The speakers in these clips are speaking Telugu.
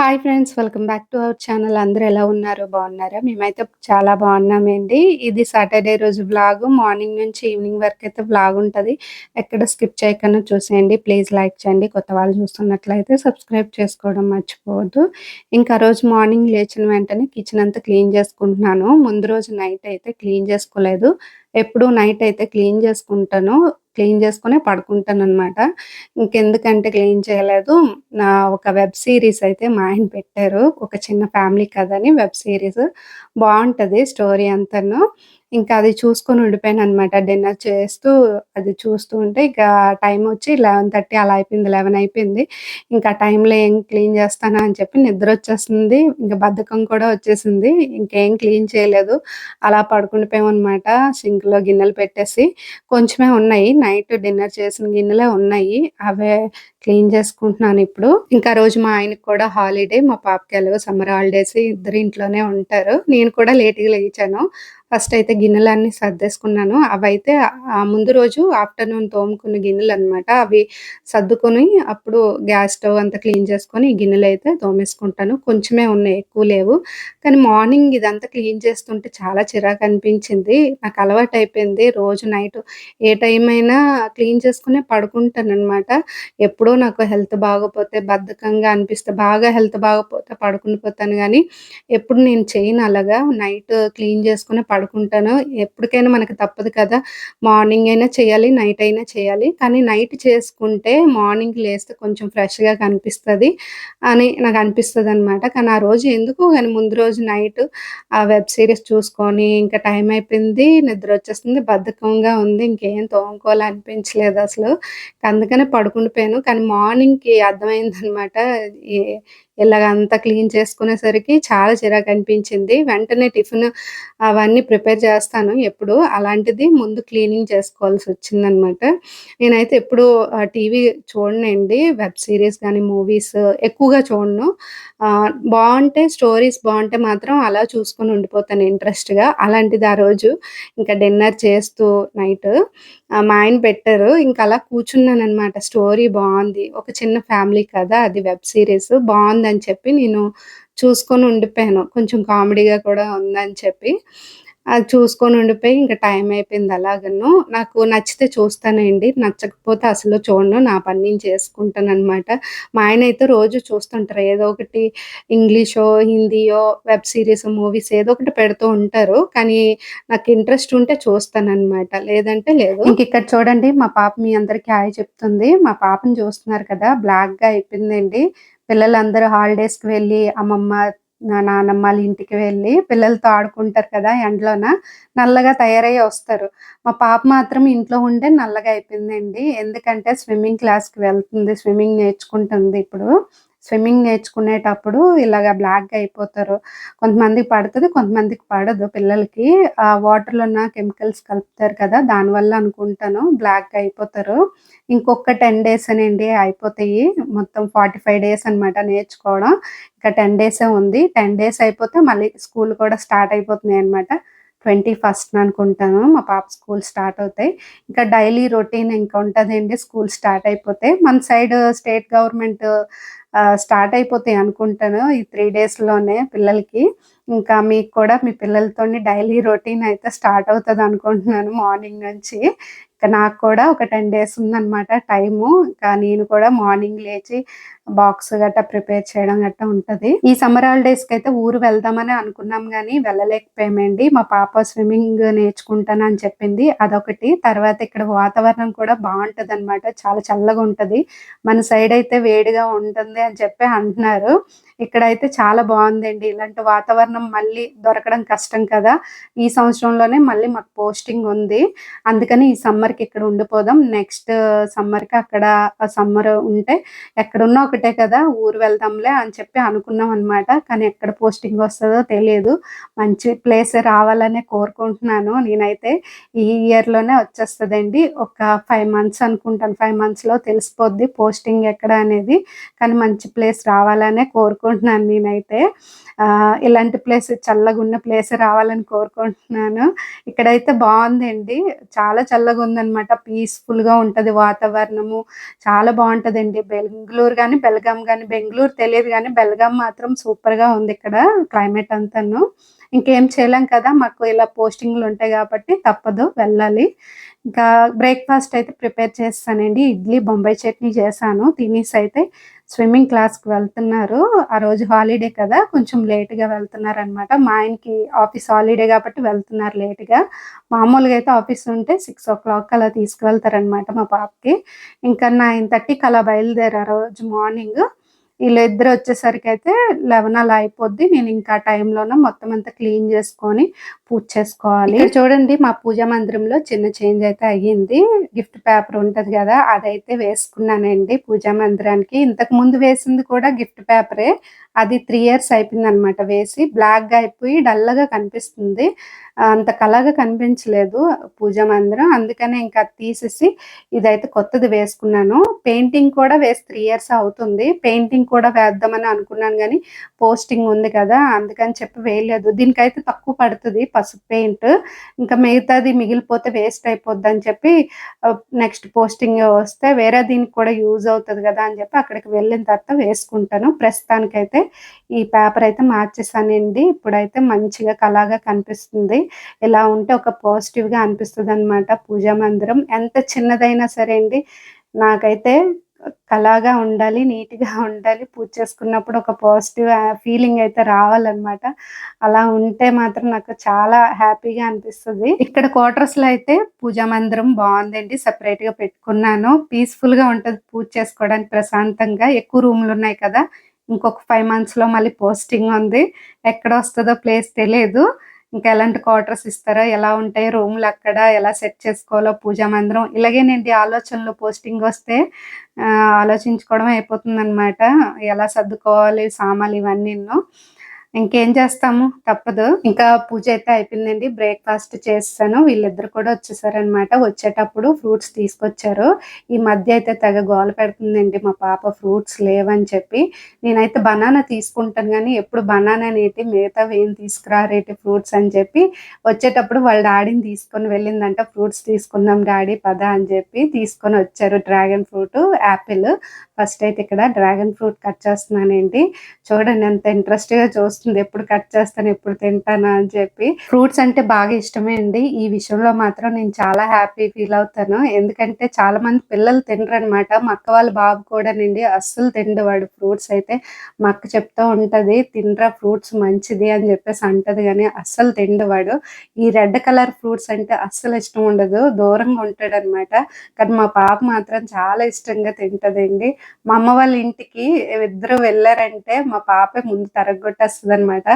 Hi friends welcome back to our channel అందరూ ఎలా ఉన్నారు? బాగున్నారా? మేమైతే చాలా బాగున్నామండి. ఇది సాటర్డే రోజు బ్లాగ్ మార్నింగ్ నుంచి ఈవినింగ్ వరకు అయితే బ్లాగ్ ఉంటుంది. ఎక్కడ స్కిప్ చేయకుండా చూసేయండి. ప్లీజ్ లైక్ చేయండి. కొత్త వాళ్ళు చూస్తున్నట్లయితే సబ్స్క్రైబ్ చేసుకోవడం మర్చిపోవద్దు. ఇంకా రోజు మార్నింగ్ లేచిన వెంటనే కిచెన్ అంతా క్లీన్ చేసుకుంటున్నాను. ముందు రోజు నైట్ అయితే క్లీన్ చేసుకోలేదు. ఎప్పుడు నైట్ అయితే క్లీన్ చేసుకుంటాను. క్లీన్ చేసుకునే పడుకుంటాను అనమాట ఇంకెందుకంటే క్లీన్ చేయలేదు. నా ఒక వెబ్ సిరీస్ అయితే మా ఆయన పెట్టారు. ఒక చిన్న ఫ్యామిలీ కదా అని వెబ్ సిరీస్. బాగుంటది స్టోరీ అంతాను. ఇంకా అది చూసుకొని ఉండిపోయాను అనమాట డిన్నర్ చేస్తూ అది చూస్తూ ఉంటే ఇంకా టైం వచ్చి లెవెన్ థర్టీ అలా అయిపోయింది లెవెన్ అయిపోయింది. ఇంకా టైంలో ఏం క్లీన్ చేస్తానా అని చెప్పి నిద్ర వచ్చేస్తుంది ఇంకా బద్ధకం కూడా వచ్చేసింది. ఇంకేం క్లీన్ చేయలేదు. అలా పడుకుండిపోయామన్నమాట సింక్లో గిన్నెలు పెట్టేసి కొంచెమే ఉన్నాయి. నైట్ డిన్నర్ చేసిన గిన్నెలే ఉన్నాయి. అవే క్లీన్ చేసుకుంటున్నాను ఇప్పుడు. ఇంకా రోజు మా ఆయనకి కూడా హాలిడే. మా పాపకి ఎలాగో సమ్మర్ హాలిడేస్ ఇద్దరు ఇంట్లోనే ఉంటారు. నేను కూడా లేట్గా లేచాను. ఫస్ట్ అయితే గిన్నెలన్నీ సర్దేసుకున్నాను. అవైతే ఆ ముందు రోజు ఆఫ్టర్నూన్ తోముకున్న గిన్నెలు అనమాట అవి సర్దుకొని అప్పుడు గ్యాస్ స్టవ్ అంతా క్లీన్ చేసుకొని గిన్నెలు అయితే తోమేసుకుంటాను. కొంచెమే ఉన్నాయి ఎక్కువ లేవు. కానీ మార్నింగ్ ఇదంతా క్లీన్ చేస్తుంటే చాలా చిరాకు అనిపించింది. నాకు అలవాటు అయిపోయింది. రోజు నైట్ ఏ టైం అయినా క్లీన్ చేసుకునే పడుకుంటాను అనమాట ఎప్పుడో నాకు హెల్త్ బాగోపోతే బద్ధకంగా అనిపిస్తే బాగా హెల్త్ బాగోపోతే పడుకుని పోతాను. కానీ ఎప్పుడు నేను చేయను అలాగా. నైట్ క్లీన్ చేసుకుని పడుకుంటాను ఎప్పటికైనా మనకు తప్పదు కదా. మార్నింగ్ అయినా చేయాలి నైట్ అయినా చేయాలి. కానీ నైట్ చేసుకుంటే మార్నింగ్ లేస్తే కొంచెం ఫ్రెష్గా కనిపిస్తుంది అని నాకు అనిపిస్తుంది అనమాట కానీ ఆ రోజు ఎందుకు కానీ ముందు రోజు నైట్ ఆ వెబ్ సిరీస్ చూసుకొని ఇంకా టైం అయిపోయింది నిద్ర వచ్చేస్తుంది బద్ధకంగా ఉంది ఇంకేం తోముకోవాలి అనిపించలేదు అసలు. అందుకనే పడుకుండిపోయాను. కానీ మార్నింగ్కి అర్థమైందనమాట ఇలాగంతా క్లీన్ చేసుకునేసరికి చాలా చిరాకు అనిపించింది. వెంటనే టిఫిన్ అవన్నీ ప్రిపేర్ చేస్తాను. ఎప్పుడు అలాంటిది ముందు క్లీనింగ్ చేసుకోవాల్సి వచ్చిందనమాట. నేనైతే ఎప్పుడు టీవీ చూడనండి. వెబ్ సిరీస్ కానీ మూవీస్ ఎక్కువగా చూడను. బాగుంటే స్టోరీస్ బాగుంటే మాత్రం అలా చూసుకొని ఉండిపోతాను ఇంట్రెస్ట్గా. అలాంటిది ఆ రోజు ఇంకా డిన్నర్ చేస్తూ నైట్ మా ఆయన పెట్టారు. ఇంకా అలా కూర్చున్నాను అనమాట స్టోరీ బాగుంది. ఒక చిన్న ఫ్యామిలీ కదా అది వెబ్ సిరీస్. బాగుంది బాగుందని చెప్పి నేను చూసుకొని ఉండిపోయాను. కొంచెం కామెడీగా కూడా ఉందని చెప్పి. అది చూసుకొని ఉండిపోయి ఇంకా టైం అయిపోయింది అలాగను. నాకు నచ్చితే చూస్తానండి. నచ్చకపోతే అసలు చూడను. నా పని నేను చేసుకుంటాను అనమాట మా ఆయన అయితే రోజు చూస్తుంటారు. ఏదో ఒకటి ఇంగ్లీషో హిందీయో వెబ్ సిరీస్ మూవీస్ ఏదో ఒకటి పెడుతూ ఉంటారు. కానీ నాకు ఇంట్రెస్ట్ ఉంటే చూస్తాను అనమాట లేదంటే లేదు. ఇంక ఇక్కడ చూడండి మా పాప మీ అందరికీ హాయ్ చెప్తుంది. మా పాపని చూస్తున్నారు కదా బ్లాక్గా అయిపోయిందండి. పిల్లలందరూ హాలిడేస్కి వెళ్ళి అమ్మమ్మ నా నానమ్మ వాళ్ళ ఇంటికి వెళ్ళి పిల్లలతో ఆడుకుంటారు కదా ఎండలోన నల్లగా తయారయ్యి వస్తారు. మా పాప మాత్రం ఇంట్లో ఉండే నల్లగా అయిపోయిందండి. ఎందుకంటే స్విమ్మింగ్ క్లాస్కి వెళ్తుంది స్విమ్మింగ్ నేర్చుకుంటుంది ఇప్పుడు. స్విమ్మింగ్ నేర్చుకునేటప్పుడు ఇలాగ బ్లాక్గా అయిపోతారు. కొంతమందికి పడుతుంది కొంతమందికి పడదు పిల్లలకి. ఆ వాటర్లో ఉన్న కెమికల్స్ కలుపుతారు కదా దానివల్ల అనుకుంటాను బ్లాక్గా అయిపోతారు. ఇంకొక టెన్ డేస్ అనండి అయిపోతాయి. మొత్తం ఫార్టీ ఫైవ్ డేస్ అనమాట నేర్చుకోవడం. ఇంకా టెన్ డేసే ఉంది. టెన్ డేస్ అయిపోతే మళ్ళీ స్కూల్ కూడా స్టార్ట్ అయిపోతున్నాయి అనమాట ట్వంటీ ఫస్ట్ అనుకుంటాను. మా పాప స్కూల్ స్టార్ట్ అవుతాయి. ఇంకా డైలీ రొటీన్ ఇంకా ఉంటుందండి. స్కూల్ స్టార్ట్ అయిపోతే మన సైడ్ స్టేట్ గవర్నమెంట్ స్టార్ట్ అయిపోతాయి అనుకుంటాను ఈ త్రీ డేస్లోనే పిల్లలకి. ఇంకా మీకు కూడా మీ పిల్లలతో డైలీ రొటీన్ అయితే స్టార్ట్ అవుతుంది అనుకుంటున్నాను మార్నింగ్ నుంచి. ఇంకా నాకు కూడా ఒక టెన్ డేస్ ఉందన్నమాట టైము. ఇంకా నేను కూడా మార్నింగ్ లేచి బాక్స్ గట్టా ప్రిపేర్ చేయడం గట్టా ఉంటుంది. ఈ సమ్మర్ హాలిడేస్కి అయితే ఊరు వెళ్దామని అనుకున్నాం కానీ వెళ్ళలేకపోయామండి. మా పాప స్విమ్మింగ్ నేర్చుకుంటానని చెప్పింది. అదొకటి. తర్వాత ఇక్కడ వాతావరణం కూడా బాగుంటుంది అనమాట చాలా చల్లగా ఉంటుంది. మన సైడ్ అయితే వేడిగా ఉంటుంది అని చెప్పి అంటున్నారు. ఇక్కడైతే చాలా బాగుందండి. ఇలాంటి వాతావరణం మళ్ళీ దొరకడం కష్టం కదా. ఈ సంవత్సరంలోనే మళ్ళీ మాకు పోస్టింగ్ ఉంది. అందుకని ఈ సమ్మర్కి ఇక్కడ ఉండిపోదాం. నెక్స్ట్ సమ్మర్కి అక్కడ సమ్మర్ ఉంటే ఎక్కడున్నా ఒకటే కదా ఊరు వెళ్దాంలే అని చెప్పి అనుకున్నాం అనమాట కానీ ఎక్కడ పోస్టింగ్ వస్తుందో తెలియదు. మంచి ప్లేస్ రావాలనే కోరుకుంటున్నాను. నేనైతే ఈ ఇయర్లోనే వచ్చేస్తుందండి. ఒక ఫైవ్ మంత్స్ అనుకుంటాను. ఫైవ్ మంత్స్లో తెలిసిపోద్ది పోస్టింగ్ ఎక్కడ అనేది. కానీ మంచి ప్లేస్ రావాలనే కోరుకుంటున్నాను. కోరుకుంటున్నాను నేనైతే. ఇలాంటి ప్లేస్ చల్లగా ఉన్న ప్లేస్ రావాలని కోరుకుంటున్నాను. ఇక్కడైతే బాగుందండి. చాలా చల్లగా బాగుంటుందన్నమాట పీస్ఫుల్గా ఉంటుంది వాతావరణము. చాలా బాగుంటుందండి. బెంగళూరు కానీ బెల్గాం కానీ బెంగళూరు తెలియదు కానీ బెల్గాం మాత్రం సూపర్గా ఉంది ఇక్కడ క్లైమేట్ అంతాను. ఇంకేం చేయలేం కదా మాకు ఇలా పోస్టింగ్లు ఉంటాయి కాబట్టి తప్పదు వెళ్ళాలి. ఇంకా బ్రేక్ఫాస్ట్ అయితే ప్రిపేర్ చేస్తానండి. ఇడ్లీ బొంబాయి చట్నీ చేశాను. తినేసి అయితే స్విమ్మింగ్ క్లాస్కి వెళ్తున్నారు. ఆ రోజు హాలిడే కదా కొంచెం లేట్గా వెళ్తున్నారు అనమాట మా ఆయనకి ఆఫీస్ హాలిడే కాబట్టి వెళ్తున్నారు లేట్గా మామూలుగా అయితే ఆఫీస్ ఉంటే సిక్స్ ఓ క్లాక్ అలా తీసుకువెళ్తారనమాట మా పాపకి. ఇంకా నైన్ థర్టీకి అలా బయలుదేరారు రోజు మార్నింగ్ వీళ్ళిద్దరు వచ్చేసరికి అయితే లెవెన్ అలా అయిపోద్ది. నేను ఇంకా టైంలోనే మొత్తం అంతా క్లీన్ చేసుకొని పూజ చేసుకోవాలి. చూడండి మా పూజా మందిరంలో చిన్న చేంజ్ అయితే అయ్యింది. గిఫ్ట్ పేపర్ ఉంటుంది కదా అదైతే వేసుకున్నానండి పూజా మందిరానికి. ఇంతకు ముందు వేసింది కూడా గిఫ్ట్ పేపరే అది త్రీ ఇయర్స్ అయిపోయింది అనమాట వేసి బ్లాక్గా అయిపోయి డల్లగా కనిపిస్తుంది. అంత కలగా కనిపించలేదు పూజా మందిరం. అందుకనే ఇంకా తీసేసి ఇదైతే కొత్తది వేసుకున్నాను. పెయింటింగ్ కూడా వేసి త్రీ ఇయర్స్ అవుతుంది. పెయింటింగ్ కూడా వేద్దామని అనుకున్నాను కానీ పోస్టింగ్ ఉంది కదా అందుకని చెప్పి వేయలేదు. దీనికైతే తక్కువ పడుతుంది పసుపు పెయింట్. ఇంకా మిగతాది మిగిలిపోతే వేస్ట్ అయిపోద్ది అని చెప్పి నెక్స్ట్ పోస్టింగ్ వస్తే వేరే దీనికి కూడా యూజ్ అవుతుంది కదా అని చెప్పి అక్కడికి వెళ్ళిన తర్వాత వేసుకుంటాను. ప్రస్తుతానికైతే ఈ పేపర్ అయితే మార్చేసానండి. ఇప్పుడైతే మంచిగా కళగా కనిపిస్తుంది. ఇలా ఉంటే ఒక పాజిటివ్గా అనిపిస్తుంది అనమాట పూజా మందిరం ఎంత చిన్నదైనా సరే అండి నాకైతే కళగా ఉండాలి నీట్గా ఉండాలి. పూజ చేసుకున్నప్పుడు ఒక పాజిటివ్ ఫీలింగ్ అయితే రావాలన్నమాట. అలా ఉంటే మాత్రం నాకు చాలా హ్యాపీగా అనిపిస్తుంది. ఇక్కడ క్వార్టర్స్లో అయితే పూజా మందిరం బాగుందండి. సపరేట్గా పెట్టుకున్నాను. పీస్ఫుల్గా ఉంటుంది పూజ చేసుకోవడానికి ప్రశాంతంగా. ఎక్కువ రూమ్లు ఉన్నాయి కదా. ఇంకొక ఫైవ్ మంత్స్లో మళ్ళీ పోస్టింగ్ ఉంది. ఎక్కడ వస్తుందో ప్లేస్ తెలియదు ఇంకా ఎలాంటి క్వార్టర్స్ ఇస్తారో? ఎలా ఉంటాయి? రూమ్లు అక్కడ ఎలా సెట్ చేసుకోవాలో? పూజా మందిరం. ఇలాగే నేను ఆలోచనలు పోస్టింగ్ వస్తే ఆలోచించుకోవడం అయిపోతుంది అనమాట ఎలా సర్దుకోవాలి? సామాన్లు ఇవన్నీ ఇంకేం చేస్తాము? తప్పదు. ఇంకా పూజ అయితే అయిపోయిందండి. బ్రేక్ఫాస్ట్ చేస్తాను. వీళ్ళిద్దరు కూడా వచ్చేసారనమాట వచ్చేటప్పుడు ఫ్రూట్స్ తీసుకొచ్చారు. ఈ మధ్య అయితే తెగ గోల పెడుతుందండి. మా పాప ఫ్రూట్స్ లేవని చెప్పి. నేనైతే బనానా తీసుకుంటాను కానీ ఎప్పుడు బనానా అనేటి మిగతా ఏం తీసుకురారేటి ఫ్రూట్స్ అని చెప్పి వచ్చేటప్పుడు వాళ్ళ డాడీని తీసుకొని వెళ్ళిందంట. ఫ్రూట్స్ తీసుకుందాం డాడీ పద అని చెప్పి తీసుకొని వచ్చారు. డ్రాగన్ ఫ్రూట్ యాపిల్ ఫస్ట్ అయితే ఇక్కడ డ్రాగన్ ఫ్రూట్ కట్ చేస్తున్నానండి. చూడండి ఎంత ఇంట్రెస్ట్గా చూస్తుంది. ఎప్పుడు కట్ చేస్తాను ఎప్పుడు తింటానా అని చెప్పి. ఫ్రూట్స్ అంటే బాగా ఇష్టమే అండి. ఈ విషయంలో మాత్రం నేను చాలా హ్యాపీ ఫీల్ అవుతాను. ఎందుకంటే చాలా మంది పిల్లలు తినరు అనమాట మా అక్క వాళ్ళ బాబు కూడా నండి అస్సలు తిండు వాడు. ఫ్రూట్స్ అయితే మా అక్క చెప్తూ ఉంటది తినరా ఫ్రూట్స్ మంచిది అని చెప్పేసి అంటది కానీ అస్సలు తిండు వాడు. ఈ రెడ్ కలర్ ఫ్రూట్స్ అంటే అస్సలు ఇష్టం ఉండదు. దూరంగా ఉంటాడు అనమాట కానీ మా పాప మాత్రం చాలా ఇష్టంగా తింటదండి. మా అమ్మ వాళ్ళ ఇంటికి ఇద్దరు వెళ్ళారంటే మా పాపే ముందు తరగొట్టేస్తుంది అనమాట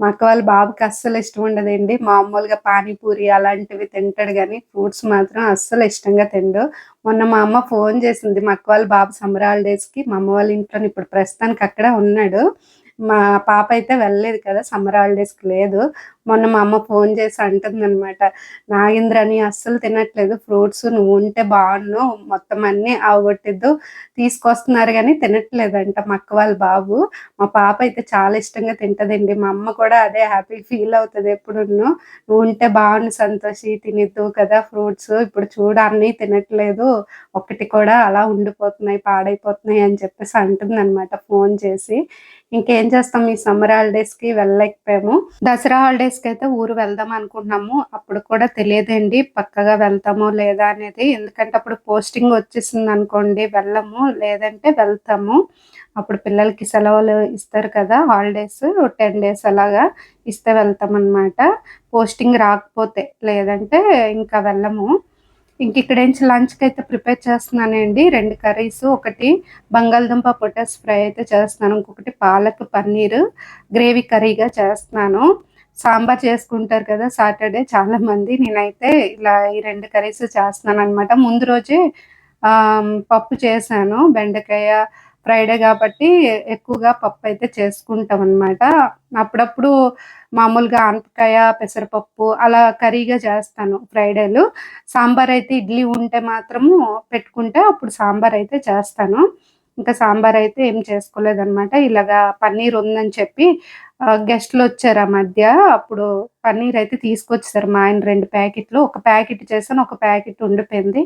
మా అక్క వాళ్ళ బాబుకి అస్సలు ఇష్టం ఉండదండి. మామూలుగా పానీపూరి అలాంటివి తింటాడు కానీ ఫ్రూట్స్ మాత్రం అస్సలు ఇష్టంగా తిండు. మొన్న మా అమ్మ ఫోన్ చేసింది. మా అక్క వాళ్ళ బాబు సమ్మర్ హాలిడేస్కి మా అమ్మ వాళ్ళ ఇంట్లో ఇప్పుడు ప్రస్తుతానికి అక్కడే ఉన్నాడు. మా పాప అయితే వెళ్ళలేదు కదా సమ్మర్ హాలిడేస్కి లేదు. మొన్న మా అమ్మ ఫోన్ చేసి అంటుంది అనమాట నాగేంద్రని అస్సలు తినట్లేదు ఫ్రూట్స్ నువ్వు ఉంటే బాగున్నావు మొత్తం అన్ని అవగొట్టిద్దు తీసుకొస్తున్నారు కానీ తినట్లేదంట మా అక్క వాళ్ళ బాబు. మా పాప అయితే చాలా ఇష్టంగా తింటదండి మా అమ్మ కూడా అదే హ్యాపీ ఫీల్ అవుతుంది ఎప్పుడు నువ్వు ఉంటే బాగుండు సంతోషి తినిద్దు కదా ఫ్రూట్స్ ఇప్పుడు చూడ అన్నీ తినట్లేదు ఒకటి కూడా అలా ఉండిపోతున్నాయి పాడైపోతున్నాయి అని చెప్పేసి అంటుంది అనమాట ఫోన్ చేసి. ఇంకేం చేస్తాం? ఈ సమ్మర్ హాలిడేస్కి వెళ్ళలేకపోయాము. దసరా హాలిడేస్కి అయితే ఊరు వెళ్దాం అనుకుంటున్నాము. అప్పుడు కూడా తెలియదండి పక్కగా వెళ్తామో లేదా అనేది. ఎందుకంటే అప్పుడు పోస్టింగ్ వచ్చేసింది అనుకోండి వెళ్ళము. లేదంటే వెళ్తాము. అప్పుడు పిల్లలకి సెలవులు ఇస్తారు కదా హాలిడేస్ టెన్ డేస్ అలాగా ఇస్తే వెళ్తాం అనమాట పోస్టింగ్ రాకపోతే లేదంటే ఇంకా వెళ్ళము. ఇంక ఇక్కడ నుంచి లంచ్కి అయితే ప్రిపేర్ చేస్తున్నానండి. రెండు కర్రీస్ ఒకటి బంగాళదుంప పొటాస్ ఫ్రై అయితే చేస్తున్నాను. ఇంకొకటి పాలక్ పన్నీర్ గ్రేవీ కర్రీగా చేస్తున్నాను. సాంబార్ చేసుకుంటారు కదా సాటర్డే చాలా మంది. నేనైతే ఇలా ఈ రెండు కర్రీస్ చేస్తున్నాను అనమాట ముందు రోజే పప్పు చేశాను బెండకాయ ఫ్రైడే కాబట్టి ఎక్కువగా పప్పు అయితే చేసుకుంటాం అనమాట అప్పుడప్పుడు మామూలుగా ఆనపకాయ పెసరపప్పు అలా కర్రీగా చేస్తాను ఫ్రైడేలు. సాంబార్ అయితే ఇడ్లీ ఉంటే మాత్రము పెట్టుకుంటే అప్పుడు సాంబార్ అయితే చేస్తాను. ఇంకా సాంబార్ అయితే ఏం చేసుకోలేదనమాట ఇలాగా పన్నీర్ ఉందని చెప్పి గెస్ట్లు వచ్చారు ఆ మధ్య. అప్పుడు పన్నీర్ అయితే తీసుకొచ్చారు మా ఆయన రెండు ప్యాకెట్లు. ఒక ప్యాకెట్ చేశాను ఒక ప్యాకెట్ ఉండిపోయింది.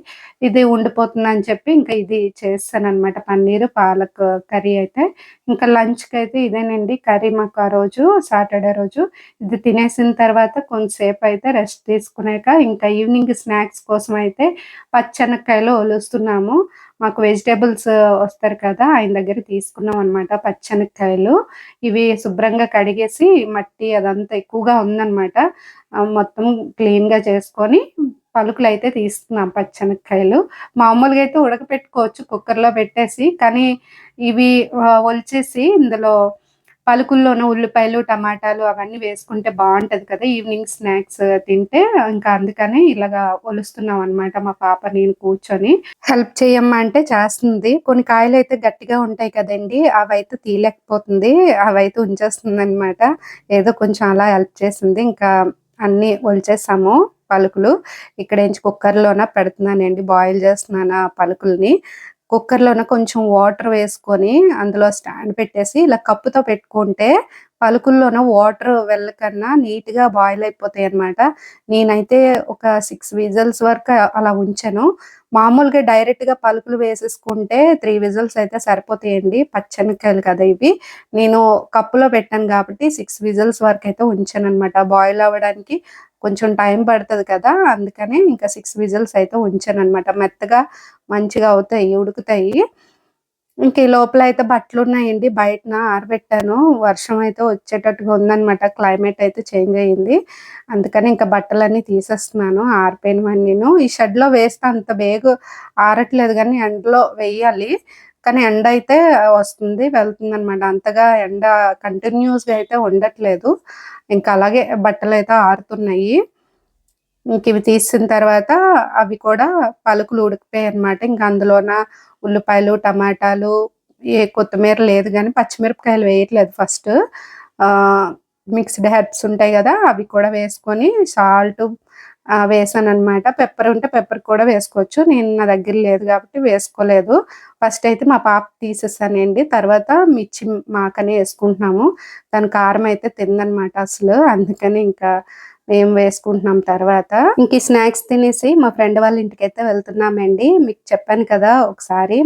ఇది ఉండిపోతుంది అని చెప్పి ఇంకా ఇది చేస్తాను అనమాట పన్నీర్ పాలక్ కర్రీ అయితే. ఇంకా లంచ్కి అయితే ఇదేనండి కర్రీ మాకు ఆ రోజు సాటర్డే రోజు. ఇది తినేసిన తర్వాత కొంతసేపు అయితే రెస్ట్ తీసుకున్నాక ఇంకా ఈవినింగ్ స్నాక్స్ కోసం అయితే పచ్చనక్కాయలు ఒలుస్తున్నాము. మాకు వెజిటేబుల్స్ వస్తారు కదా ఆయన దగ్గర తీసుకున్నాం అనమాట పచ్చనక్కాయలు. ఇవి శుభ్రంగా కడిగేసి మట్టి అదంతా ఎక్కువగా ఉందన్నమాట. మొత్తం క్లీన్గా చేసుకొని పలుకులు అయితే తీసుకున్నాం పచ్చనక్కాయలు. మామూలుగా అయితే ఉడకపెట్టుకోవచ్చు కుక్కర్లో పెట్టేసి కానీ ఇవి ఒలిచేసి ఇందులో పలుకుల్లోనూ ఉల్లిపాయలు టమాటాలు అవన్నీ వేసుకుంటే బాగుంటది కదా. ఈవినింగ్ స్నాక్స్ తింటే ఇంకా అందుకని ఇలాగా ఒలుస్తున్నాం అనమాట మా పాప నేను కూర్చొని. హెల్ప్ చేయమ్మా అంటే చేస్తుంది. కొన్ని కాయలు అయితే గట్టిగా ఉంటాయి కదండి అవైతే తీయలేకపోతుంది అవైతే ఉంచేస్తుంది అనమాట ఏదో కొంచెం అలా హెల్ప్ చేసింది. ఇంకా అన్ని ఒలిచేసాము పలుకులు. ఇక్కడ నుంచి కుక్కర్లోన పెడుతున్నానండి బాయిల్ చేస్తున్నాను ఆ పలుకుల్ని. కుక్కర్లోన కొంచెం వాటర్ వేసుకొని అందులో స్టాండ్ పెట్టేసి ఇలా కప్పుతో పెట్టుకుంటే పలుకుల్లోన వాటర్ వెళ్ళకన్నా నీట్గా బాయిల్ అయిపోతాయి అనమాట నేనైతే ఒక సిక్స్ విజల్స్ వరకు అలా ఉంచాను. మామూలుగా డైరెక్ట్గా పలుకులు వేసేసుకుంటే త్రీ విజిల్స్ అయితే సరిపోతాయండి. పచ్చనికాయలు కదా ఇవి. నేను కప్పులో పెట్టాను కాబట్టి సిక్స్ విజిల్స్ వరకు అయితే ఉంచాను అనమాట బాయిల్ అవ్వడానికి కొంచెం టైం పడుతుంది కదా అందుకని ఇంకా సిక్స్ విజిల్స్ అయితే ఉంచాను అనమాట మెత్తగా మంచిగా అవుతాయి ఉడుకుతాయి. ఇంక ఈ లోపల అయితే బట్టలు ఉన్నాయండి. బయటన ఆరబెట్టాను. వర్షం అయితే వచ్చేటట్టుగా ఉందన్నమాట. క్లైమేట్ అయితే చేంజ్ అయ్యింది అందుకని ఇంకా బట్టలన్నీ తీసేస్తున్నాను. ఆరిపోయినవన్నీను. ఈ షెడ్లో వేస్తే అంత బేగు ఆరట్లేదు కానీ ఎండలో వేయాలి. కానీ ఎండ అయితే వస్తుంది వెళ్తుంది అనమాట అంతగా ఎండ కంటిన్యూస్గా అయితే ఉండట్లేదు. ఇంకా అలాగే బట్టలు అయితే ఆరుతున్నాయి. ఇంక ఇవి తీసిన తర్వాత అవి కూడా పలుకులు ఉడికిపోయాయి అనమాట ఇంకా అందులోన ఉల్లిపాయలు టమాటాలు ఏ కొత్తిమీర లేదు కానీ పచ్చిమిరపకాయలు వేయట్లేదు ఫస్ట్. మిక్స్డ్ హెర్బ్స్ ఉంటాయి కదా అవి కూడా వేసుకొని సాల్ట్ వేసాను అనమాట పెప్పర్ ఉంటే పెప్పర్ కూడా వేసుకోవచ్చు. నేను నా దగ్గర లేదు కాబట్టి వేసుకోలేదు. ఫస్ట్ అయితే మా పాప తీసేసానండి. తర్వాత మిర్చి మాకనే వేసుకుంటున్నాము. దాని కారం అయితే తిందనమాట అసలు. అందుకని ఇంకా మేము వేసుకుంటున్నాం తర్వాత. ఇంక స్నాక్స్ తినేసి మా ఫ్రెండ్ వాళ్ళ ఇంటికి అయితే వెళ్తున్నామండి. మీకు చెప్పాను కదా ఒకసారి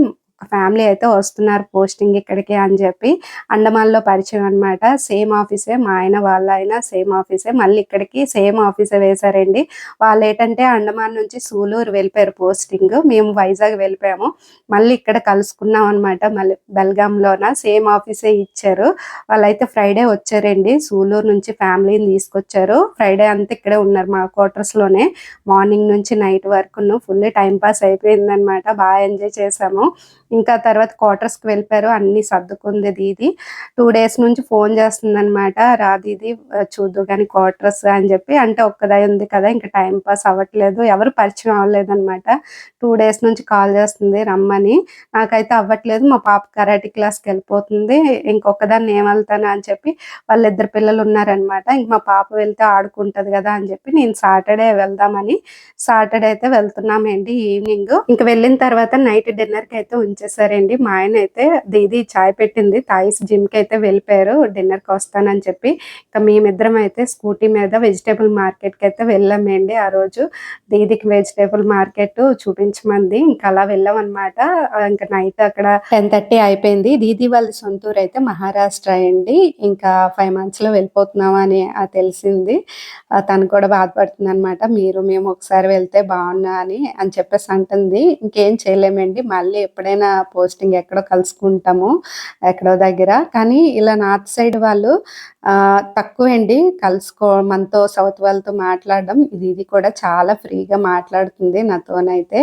ఫ్యామిలీ అయితే వస్తున్నారు పోస్టింగ్ ఇక్కడికి అని చెప్పి. అండమాన్లో పరిచయం అనమాట సేమ్ ఆఫీసే మా ఆయన వాళ్ళ ఆయన సేమ్ ఆఫీసే. మళ్ళీ ఇక్కడికి సేమ్ ఆఫీసే వేశారండి. వాళ్ళు ఏంటంటే అండమాన్ నుంచి సూలూరు వెళ్ళిపోయారు పోస్టింగ్. మేము వైజాగ్ వెళ్ళిపోయాము. మళ్ళీ ఇక్కడ కలుసుకున్నాం అనమాట మళ్ళీ బెల్గాంలోన సేమ్ ఆఫీసే ఇచ్చారు. వాళ్ళైతే ఫ్రైడే వచ్చారండి. సూలూరు నుంచి ఫ్యామిలీని తీసుకొచ్చారు. ఫ్రైడే అంతా ఇక్కడే ఉన్నారు మా క్వార్టర్స్లోనే. మార్నింగ్ నుంచి నైట్ వరకు ఫుల్ టైం పాస్ అయిపోయిందనమాట బాగా ఎంజాయ్ చేసాము ఇంకా తర్వాత క్వార్టర్స్కి వెళ్ళిపోయారు. అన్ని సర్దుకుంది ఇది. టూ డేస్ నుంచి ఫోన్ చేస్తుంది అనమాట రాది ఇది చూద్దు కానీ క్వార్టర్స్ అని చెప్పి. అంటే ఒక్కదే ఉంది కదా ఇంకా టైం పాస్ అవ్వట్లేదు. ఎవరు పరిచయం అవ్వలేదు అనమాట టూ డేస్ నుంచి కాల్ చేస్తుంది రమ్మని. నాకైతే అవ్వట్లేదు. మా పాప కరాటీ క్లాస్కి వెళ్ళిపోతుంది. ఇంకొకదాన్ని ఏం వెళ్తాను అని చెప్పి వాళ్ళిద్దరు పిల్లలు ఉన్నారనమాట ఇంక మా పాప వెళ్తే ఆడుకుంటది కదా అని చెప్పి నేను సాటర్డే వెళ్దామని సాటర్డే అయితే వెళ్తున్నామండి ఈవినింగ్. ఇంక వెళ్ళిన తర్వాత నైట్ డిన్నర్కి అయితే పంపించేశారండి. మా ఆయన అయితే దీది చాయ్ పెట్టింది. తాయిస్ జిమ్కి అయితే వెళ్ళిపోయారు. డిన్నర్కి వస్తానని చెప్పి ఇంకా మేమిద్దరం అయితే స్కూటీ మీద వెజిటేబుల్ మార్కెట్కి అయితే వెళ్ళామండి ఆ రోజు. దీదికి వెజిటేబుల్ మార్కెట్ చూపించమంది. ఇంకా అలా వెళ్ళాం అనమాట ఇంకా నైట్ అక్కడ టెన్ థర్టీ అయిపోయింది. దీది వాళ్ళ సొంతూరు అయితే మహారాష్ట్ర అండి. ఇంకా ఫైవ్ మంత్స్లో వెళ్ళిపోతున్నాం అని తెలిసింది. తను కూడా బాధపడుతుంది అనమాట మీరు మేము ఒకసారి వెళ్తే బాగున్నా అని అని చెప్పేసి అంటుంది. ఇంకేం చేయలేమండి. మళ్ళీ ఎప్పుడైనా పోస్టింగ్ ఎక్కడో కలుసుకుంటాము ఎక్కడో దగ్గర. కానీ ఇలా నార్త్ సైడ్ వాళ్ళు తక్కువ అండి కలుసుకో మనతో సౌత్ వాళ్ళతో మాట్లాడడం. ఇది ఇది కూడా చాలా ఫ్రీగా మాట్లాడుతుంది నాతోనైతే.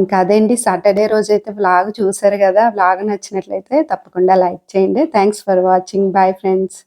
ఇంకా అదేంటి సాటర్డే రోజు అయితే బ్లాగ్ చూసారు కదా బ్లాగ్ నచ్చినట్లయితే తప్పకుండా లైక్ చేయండి. Thanks for watching bye friends